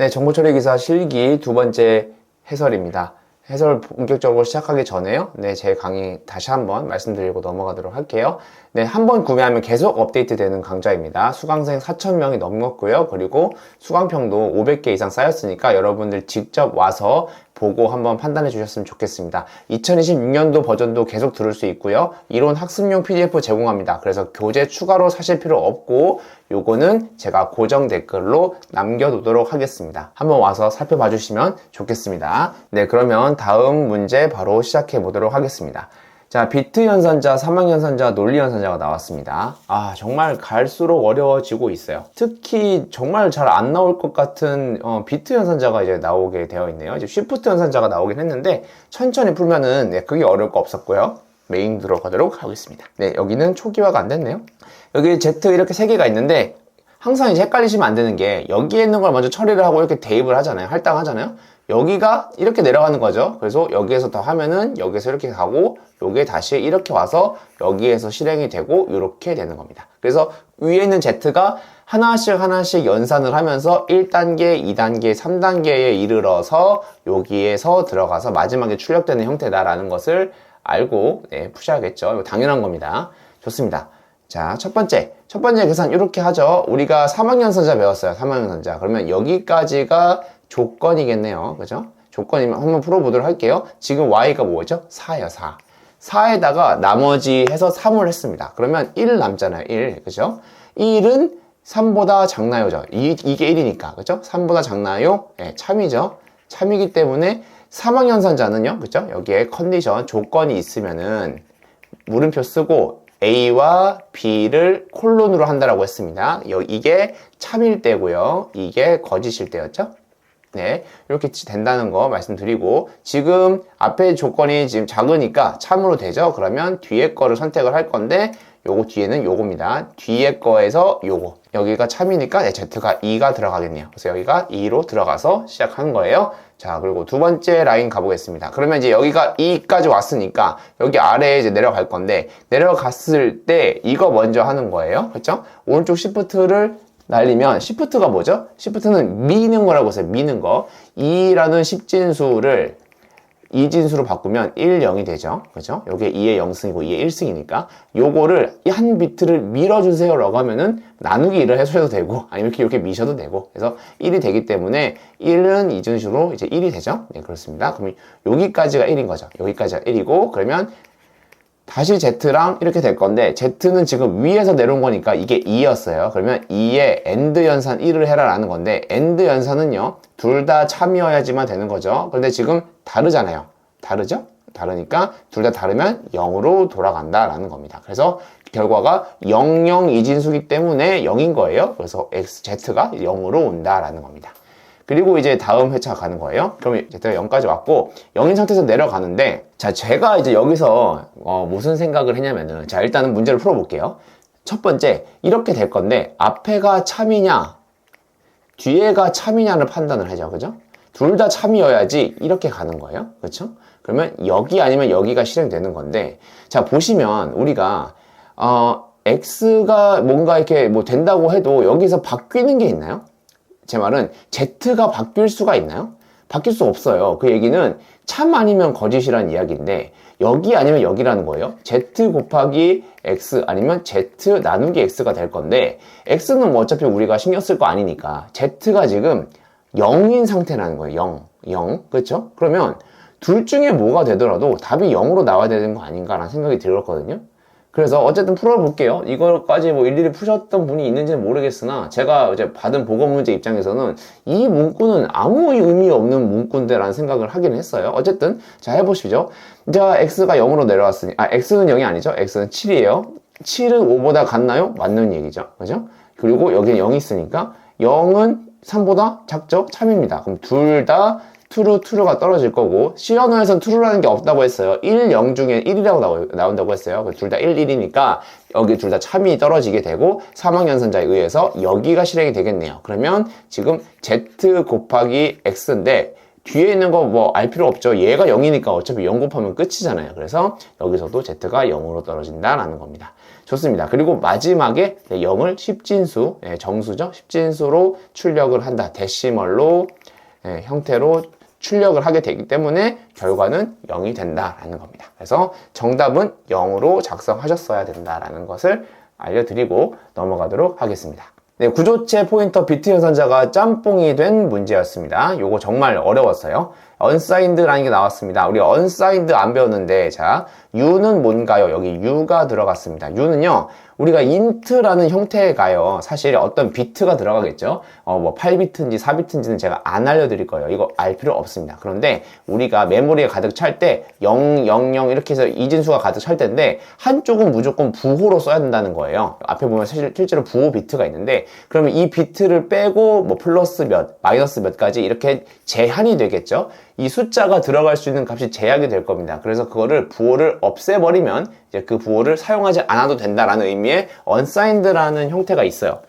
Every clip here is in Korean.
네, 정보처리 기사 실기 두 번째 해설입니다. 해설 본격적으로 시작하기 전에요. 네, 제 강의 다시 한번 말씀드리고 넘어가도록 할게요. 네, 한 번 구매하면 계속 업데이트 되는 강좌입니다. 수강생 4,000명이 넘었고요. 그리고 수강평도 500개 이상 쌓였으니까 여러분들 직접 와서 보고 한번 판단해 주셨으면 좋겠습니다. 2026년도 버전도 계속 들을 수 있고요. 이론 학습용 PDF 제공합니다. 그래서 교재 추가로 사실 필요 없고 요거는 제가 고정 댓글로 남겨두도록 하겠습니다. 한번 와서 살펴봐 주시면 좋겠습니다. 네, 그러면 다음 문제 바로 시작해 보도록 하겠습니다. 자, 비트 연산자, 사망 연산자, 논리 연산자가 나왔습니다. 아, 정말 갈수록 어려워지고 있어요. 특히 정말 잘 안 나올 것 같은 어, 비트 연산자가 이제 나오게 되어 있네요. 이제 쉬프트 연산자가 나오긴 했는데 천천히 풀면은 네, 그게 어려울 거 없었고요. 메인 들어가도록 하겠습니다. 네, 여기는 초기화가 안 됐네요. 여기 Z 이렇게 세 개가 있는데 항상 이제 헷갈리시면 안 되는 게 여기에 있는 걸 먼저 처리를 하고 이렇게 대입을 하잖아요. 할당하잖아요. 여기가 이렇게 내려가는 거죠. 그래서 여기에서 더 하면은 여기에서 이렇게 가고 요게 다시 이렇게 와서 여기에서 실행이 되고 이렇게 되는 겁니다. 그래서 위에 있는 Z가 하나씩 하나씩 연산을 하면서 1단계, 2단계, 3단계에 이르러서 여기에서 들어가서 마지막에 출력되는 형태다라는 것을 알고 네, 푸셔야겠죠. 당연한 겁니다. 좋습니다. 자, 첫 번째. 첫 번째 계산 이렇게 하죠. 우리가 3학년 선자 배웠어요. 3학년 선자. 그러면 여기까지가 조건이겠네요. 그죠? 조건이면 한번 풀어보도록 할게요. 지금 y가 뭐죠? 4예요, 4. 4에다가 나머지 해서 3을 했습니다. 그러면 1 남잖아요, 1. 그죠? 1은 3보다 작나요? 죠 이, 이게 1이니까. 그죠? 3보다 작나요? 네, 참이죠. 참이기 때문에 3학년선자는요, 그죠? 여기에 컨디션, 조건이 있으면은 물음표 쓰고 A와 B를 콜론으로 한다라고 했습니다. 이게 참일 때고요. 이게 거짓일 때였죠. 네, 이렇게 된다는 거 말씀드리고 지금 앞에 조건이 지금 작으니까 참으로 되죠. 그러면 뒤에 거를 선택을 할 건데 요거 뒤에는 요겁니다. 뒤에 거에서 요거 여기가 참이니까 네, Z가 2가 들어가겠네요. 그래서 여기가 2로 들어가서 시작하는 거예요. 자 그리고 두 번째 라인 가보겠습니다. 그러면 이제 여기가 2까지 왔으니까 여기 아래에 이제 내려갈 건데 내려갔을 때 이거 먼저 하는 거예요. 그렇죠? 오른쪽 시프트를 날리면 시프트가 뭐죠? 시프트는 미는 거라고 했어요. 미는 거. 2라는 십진수를 이진수로 바꾸면 1, 0이 되죠. 그죠? 요게 2의 0승이고 2의 1승이니까 요거를 한 비트를 밀어주세요 라고 하면은 나누기 1을 해주셔도 되고 아니면 이렇게 이렇게 미셔도 되고 그래서 1이 되기 때문에 1은 이진수로 이제 1이 되죠. 네, 그렇습니다. 그럼 여기까지가 1인 거죠. 여기까지가 1이고 그러면 다시 Z랑 이렇게 될 건데 Z는 지금 위에서 내려온 거니까 이게 2였어요. 그러면 2에 AND 연산 1을 해라 라는 건데 AND 연산은요. 둘 다 참이어야지만 되는 거죠. 그런데 지금 다르잖아요. 다르죠? 다르니까 둘 다 다르면 0으로 돌아간다라는 겁니다. 그래서 결과가 0, 0 이진수기 때문에 0인 거예요. 그래서 X, Z가 0으로 온다라는 겁니다. 그리고 이제 다음 회차 가는 거예요. 그럼 Z가 0까지 왔고 0인 상태에서 내려가는데 자 제가 이제 여기서 어, 무슨 생각을 했냐면은 자 일단은 문제를 풀어볼게요. 첫 번째 이렇게 될 건데 앞에가 참이냐 뒤에가 참이냐를 판단을 하죠. 그죠? 둘 다 참이어야지 이렇게 가는 거예요. 그렇죠? 그러면 여기 아니면 여기가 실행되는 건데 자 보시면 우리가 어, X가 뭔가 이렇게 뭐 된다고 해도 여기서 바뀌는 게 있나요? 제 말은 Z가 바뀔 수가 있나요? 바뀔 수 없어요. 그 얘기는 참 아니면 거짓이라는 이야기인데 여기 아니면 여기라는 거예요. Z 곱하기 X 아니면 Z 나누기 X가 될 건데 X는 뭐 어차피 우리가 신경 쓸 거 아니니까 Z가 지금 0인 상태라는 거예요. 0. 0. 그렇죠? 그러면 둘 중에 뭐가 되더라도 답이 0으로 나와야 되는 거 아닌가라는 생각이 들었거든요. 그래서 어쨌든 풀어볼게요. 이걸까지 뭐 일일이 푸셨던 분이 있는지는 모르겠으나 제가 이제 받은 보고 문제 입장에서는 이 문구는 아무 의미 없는 문구인데라는 생각을 하긴 했어요. 어쨌든 자 해보시죠. 자 x가 0으로 내려왔으니 아 x는 0이 아니죠. x는 7이에요. 7은 5보다 같나요? 맞는 얘기죠. 그죠? 그리고 여기는 0이 있으니까 0은 3보다 작죠? 참입니다. 그럼 둘 다 트루, 트루가 떨어질 거고 시언어에선 트루라는 게 없다고 했어요. 1, 0 중에 1이라고 나오, 나온다고 했어요. 둘 다 1, 1이니까 여기 둘 다 참이 떨어지게 되고 사망연선자에 의해서 여기가 실행이 되겠네요. 그러면 지금 Z 곱하기 X인데 뒤에 있는 거 뭐 알 필요 없죠. 얘가 0이니까 어차피 0 곱하면 끝이잖아요. 그래서 여기서도 Z가 0으로 떨어진다라는 겁니다. 좋습니다. 그리고 마지막에 0을 10진수, 예, 정수죠. 10진수로 출력을 한다. 데시멀로 예, 형태로 출력을 하게 되기 때문에 결과는 0이 된다라는 겁니다. 그래서 정답은 0으로 작성하셨어야 된다라는 것을 알려드리고 넘어가도록 하겠습니다. 네, 구조체 포인터 비트 연산자가 짬뽕이 된 문제였습니다. 요거 정말 어려웠어요. 언사인드라는 게 나왔습니다. 우리 언사인드 안 배웠는데 자 U는 뭔가요? 여기 U가 들어갔습니다. U는요 우리가 인트라는 형태가요. 사실 어떤 비트가 들어가겠죠. 어, 뭐 8비트인지 4비트인지는 제가 안 알려드릴 거예요. 이거 알 필요 없습니다. 그런데 우리가 메모리에 가득 찰 때 0, 0, 0 이렇게 해서 이진수가 가득 찰 텐데 한쪽은 무조건 부호로 써야 된다는 거예요. 앞에 보면 사실 실제로 부호 비트가 있는데 그러면 이 비트를 빼고 뭐 플러스 몇, 마이너스 몇까지 이렇게 제한이 되겠죠. 이 숫자가 들어갈 수 있는 값이 제약이 될 겁니다. 그래서 그거를 부호를 없애버리면 이제 그 부호를 사용하지 않아도 된다라는 의미의 unsigned라는 형태가 있어요.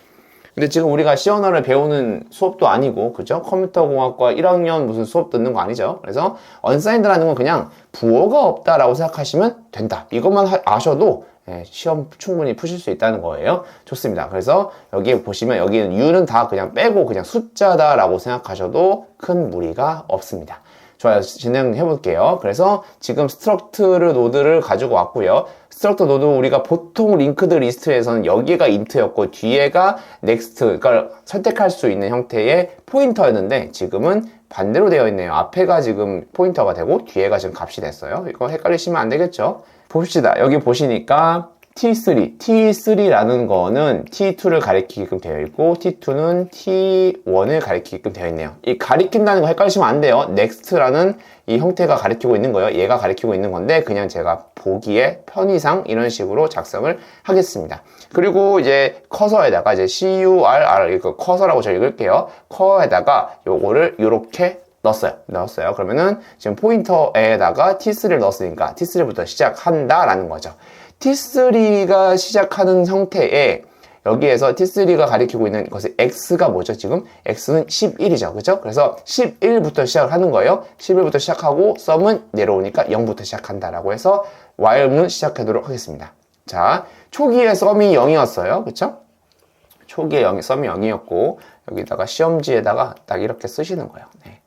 근데 지금 우리가 C 언어를 배우는 수업도 아니고, 그죠? 컴퓨터 공학과 1학년 무슨 수업 듣는 거 아니죠? 그래서 unsigned라는 건 그냥 부호가 없다라고 생각하시면 된다. 이것만 아셔도 예, 시험 충분히 푸실 수 있다는 거예요. 좋습니다. 그래서 여기 보시면 여기는 U는 다 그냥 빼고 그냥 숫자다라고 생각하셔도 큰 무리가 없습니다. 좋아요. 진행해 볼게요. 그래서 지금 스트럭트르 노드를 가지고 왔고요. 스트럭트 노드 우리가 보통 링크드 리스트에서는 여기가 인트였고 뒤에가 넥스트, 그러니까 선택할 수 있는 형태의 포인터였는데 지금은 반대로 되어 있네요. 앞에가 지금 포인터가 되고 뒤에가 지금 값이 됐어요. 이거 헷갈리시면 안 되겠죠? 봅시다. 여기 보시니까 T3, T3라는 거는 T2를 가리키게끔 되어 있고 T2는 T1을 가리키게끔 되어 있네요. 이 가리킨다는 거 헷갈리시면 안 돼요. Next라는 이 형태가 가리키고 있는 거예요. 얘가 가리키고 있는 건데 그냥 제가 보기에 편의상 이런 식으로 작성을 하겠습니다. 그리고 이제 커서에다가 이제 CURR 이거 커서라고 저 읽을게요. 커에다가 요거를 이렇게 넣었어요. 넣었어요. 그러면은 지금 포인터에다가 T3를 넣었으니까 T3부터 시작한다라는 거죠. T3가 시작하는 형태에 여기에서 T3가 가리키고 있는 것이 X가 뭐죠, 지금? X는 11이죠, 그죠? 그래서 11부터 시작을 하는 거예요. 11부터 시작하고 썸은 내려오니까 0부터 시작한다라고 해서 while는 시작하도록 하겠습니다. 자, 초기에 썸이 0이었어요, 그쵸? 초기에 0, 썸이 0이었고 여기다가 시험지에다가 딱 이렇게 쓰시는 거예요. 네.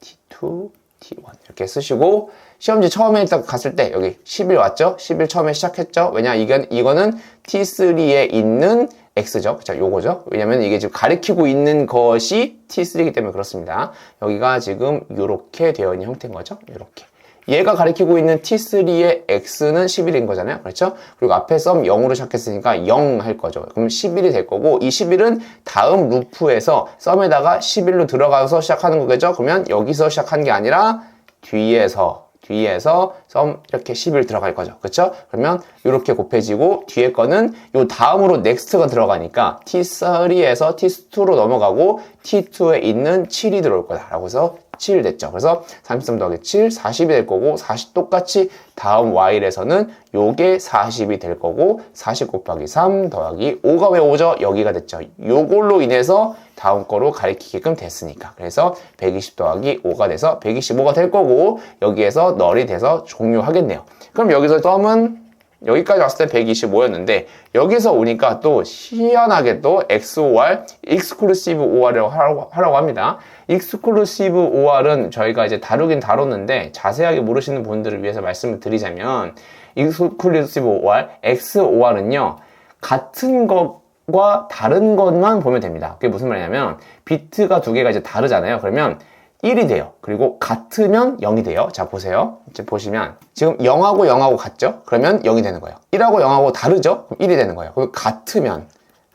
T2, T1 이렇게 쓰시고 시험지 처음에 딱 갔을 때 여기 10일 왔죠? 10일 처음에 시작했죠? 왜냐 이건 이거는 T3에 있는 X죠. 자, 요거죠. 왜냐면 이게 지금 가리키고 있는 것이 T3이기 때문에 그렇습니다. 여기가 지금 이렇게 되어 있는 형태인 거죠. 이렇게. 얘가 가리키고 있는 T3의 X는 11인 거잖아요. 그렇죠? 그리고 앞에 썸 0으로 시작했으니까 0 할 거죠. 그럼 11이 될 거고, 이 11은 다음 루프에서 썸에다가 11로 들어가서 시작하는 거겠죠? 그러면 여기서 시작한 게 아니라 뒤에서 뒤에서 썸 이렇게 11 들어갈 거죠. 그렇죠? 그러면 이렇게 곱해지고 뒤에 거는 요 다음으로 넥스트가 들어가니까 T3에서 T2로 넘어가고 T2에 있는 7이 들어올 거다라고 해서 7 됐죠. 그래서 33 더하기 7, 40이 될 거고 40 똑같이 다음 while에서는 요게 40이 될 거고 40 곱하기 3 더하기 5가 왜 5죠? 여기가 됐죠. 요걸로 인해서 다음 거로 가리키게끔 됐으니까. 그래서 120 더하기 5가 돼서 125가 될 거고 여기에서 널이 돼서 종료하겠네요. 그럼 여기서 썸은 여기까지 왔을 때 125였는데 여기서 오니까 또 희한하게 또 XOR, Exclusive OR이라고 하라고, 하라고 합니다. Exclusive OR은 저희가 이제 다루긴 다뤘는데 자세하게 모르시는 분들을 위해서 말씀을 드리자면 Exclusive OR, XOR은요 같은 것과 다른 것만 보면 됩니다. 그게 무슨 말이냐면 비트가 두 개가 이제 다르잖아요. 그러면 1이 돼요. 그리고 같으면 0이 돼요. 자, 보세요. 이제 보시면 지금 0하고 0하고 같죠? 그러면 0이 되는 거예요. 1하고 0하고 다르죠? 그럼 1이 되는 거예요. 그리고 같으면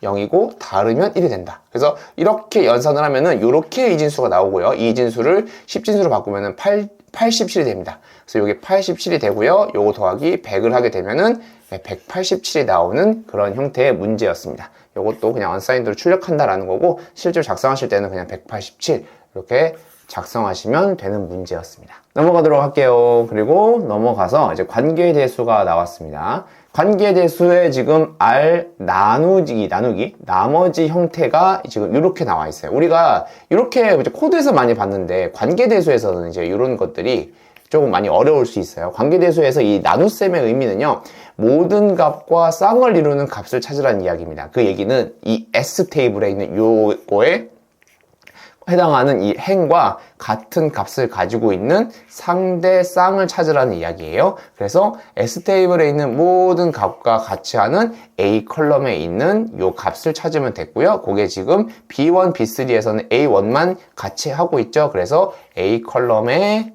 0이고 다르면 1이 된다. 그래서 이렇게 연산을 하면은 이렇게 이진수가 나오고요. 이 이진수를 10진수로 바꾸면은 8, 87이 됩니다. 그래서 이게 87이 되고요. 요거 더하기 100을 하게 되면은 187이 나오는 그런 형태의 문제였습니다. 요것도 그냥 언사인드로 출력한다라는 거고 실제로 작성하실 때는 그냥 187 이렇게 작성하시면 되는 문제였습니다. 넘어가도록 할게요. 그리고 넘어가서 이제 관계 대수가 나왔습니다. 관계 대수에 지금 R 나누기, 나누기, 나머지 형태가 지금 이렇게 나와 있어요. 우리가 이렇게 코드에서 많이 봤는데 관계 대수에서는 이제 이런 것들이 조금 많이 어려울 수 있어요. 관계대수에서 이 나눗셈의 의미는요, 모든 값과 쌍을 이루는 값을 찾으라는 이야기입니다. 그 얘기는 이 S 테이블에 있는 요거에 해당하는 이 행과 같은 값을 가지고 있는 상대 쌍을 찾으라는 이야기예요. 그래서 S 테이블에 있는 모든 값과 같이 하는 A 컬럼에 있는 요 값을 찾으면 됐고요. 그게 지금 B1, B3에서는 A1만 같이 하고 있죠. 그래서 A 컬럼에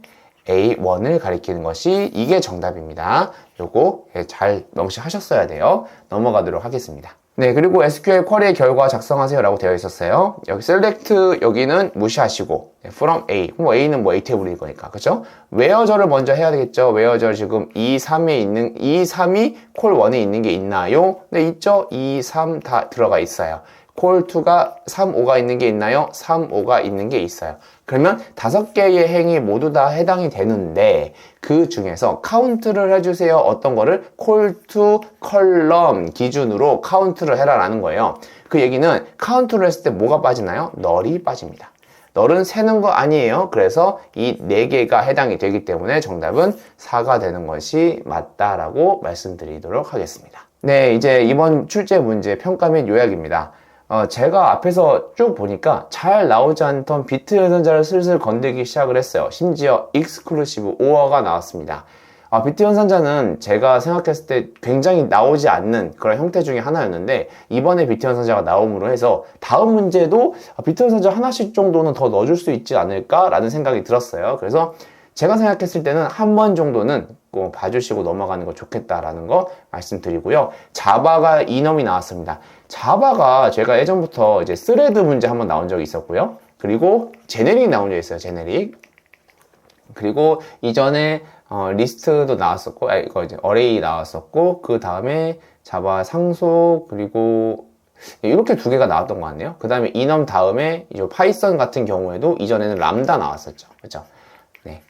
A1을 가리키는 것이 이게 정답입니다. 요거 예, 잘 명시하셨어야 돼요. 넘어가도록 하겠습니다. 네, 그리고 SQL 쿼리의 결과 작성하세요 라고 되어 있었어요. 여기 select 여기는 무시하시고 네, from A, 뭐 A는 뭐 A 테이블일 거니까, 그죠? where저를 먼저 해야 되겠죠? where저 지금 2, 3에 있는, 2, 3이 콜 1에 있는 게 있나요? 네, 있죠? 2, 3 다 들어가 있어요. 콜 2가 3, 5가 있는 게 있나요? 3, 5가 있는 게 있어요. 그러면 다섯 개의 행이 모두 다 해당이 되는데 그 중에서 카운트를 해주세요. 어떤 거를 콜2 컬럼 기준으로 카운트를 해라라는 거예요. 그 얘기는 카운트를 했을 때 뭐가 빠지나요? 널이 빠집니다. 널은 세는 거 아니에요. 그래서 이 네 개가 해당이 되기 때문에 정답은 4가 되는 것이 맞다라고 말씀드리도록 하겠습니다. 네, 이제 이번 출제 문제 평가 및 요약입니다. 어, 제가 앞에서 쭉 보니까 잘 나오지 않던 비트 연산자를 슬슬 건들기 시작을 했어요. 심지어 익스클루시브 5어가 나왔습니다. 아, 비트 연산자는 제가 생각했을 때 굉장히 나오지 않는 그런 형태 중에 하나였는데 이번에 비트 연산자가 나옴으로 해서 다음 문제도 아, 비트 연산자 하나씩 정도는 더 넣어줄 수 있지 않을까라는 생각이 들었어요. 그래서 제가 생각했을 때는 한 번 정도는 꼭 봐주시고 넘어가는 거 좋겠다라는 거 말씀드리고요. 자바가 이넘이 나왔습니다. 자바가 제가 예전부터 이제 스레드 문제 한번 나온 적이 있었고요. 그리고 제네릭 나온 적이 있어요. 제네릭. 그리고 이전에 어, 리스트도 나왔었고, 아, 이거 이제 어레이 나왔었고, 그 다음에 자바 상속, 그리고 이렇게 두 개가 나왔던 것 같네요. 그 다음에 이넘 다음에 이제 파이썬 같은 경우에도 이전에는 람다 나왔었죠. 그죠? 네.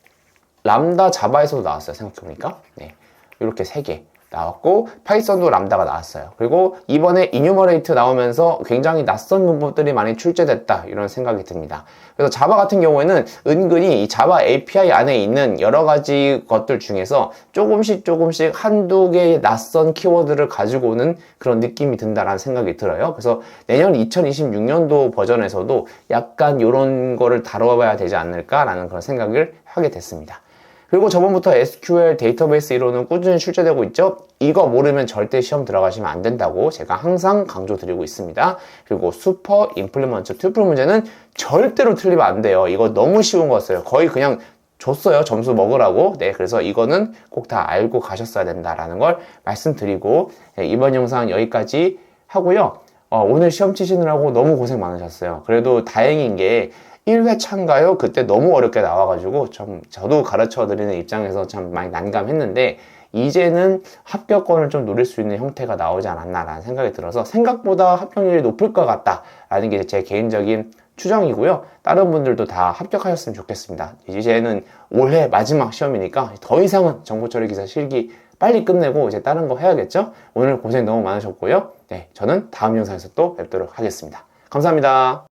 람다 자바에서도 나왔어요. 생각해보니까. 네. 이렇게 세 개. 나왔고 파이썬도 람다가 나왔어요. 그리고 이번에 이뉴머레이트 나오면서 굉장히 낯선 문법들이 많이 출제됐다 이런 생각이 듭니다. 그래서 자바 같은 경우에는 은근히 이 자바 API 안에 있는 여러 가지 것들 중에서 조금씩 조금씩 한두 개의 낯선 키워드를 가지고 오는 그런 느낌이 든다라는 생각이 들어요. 그래서 내년 2026년도 버전에서도 약간 이런 거를 다뤄봐야 되지 않을까라는 그런 생각을 하게 됐습니다. 그리고 저번부터 SQL 데이터베이스 이론은 꾸준히 출제되고 있죠. 이거 모르면 절대 시험 들어가시면 안 된다고 제가 항상 강조 드리고 있습니다. 그리고 슈퍼 임플리먼트 튜플 문제는 절대로 틀리면 안 돼요. 이거 너무 쉬운 거였어요. 거의 그냥 줬어요. 점수 먹으라고. 네, 그래서 이거는 꼭 다 알고 가셨어야 된다라는 걸 말씀드리고 네, 이번 영상 여기까지 하고요. 어, 오늘 시험 치시느라고 너무 고생 많으셨어요. 그래도 다행인 게 1회차인가요? 그때 너무 어렵게 나와가지고 좀 저도 가르쳐 드리는 입장에서 참 많이 난감했는데 이제는 합격권을 좀 노릴 수 있는 형태가 나오지 않았나라는 생각이 들어서 생각보다 합격률이 높을 것 같다라는 게 제 개인적인 추정이고요. 다른 분들도 다 합격하셨으면 좋겠습니다. 이제는 올해 마지막 시험이니까 더 이상은 정보처리 기사 실기 빨리 끝내고 이제 다른 거 해야겠죠? 오늘 고생 너무 많으셨고요. 네, 저는 다음 영상에서 또 뵙도록 하겠습니다. 감사합니다.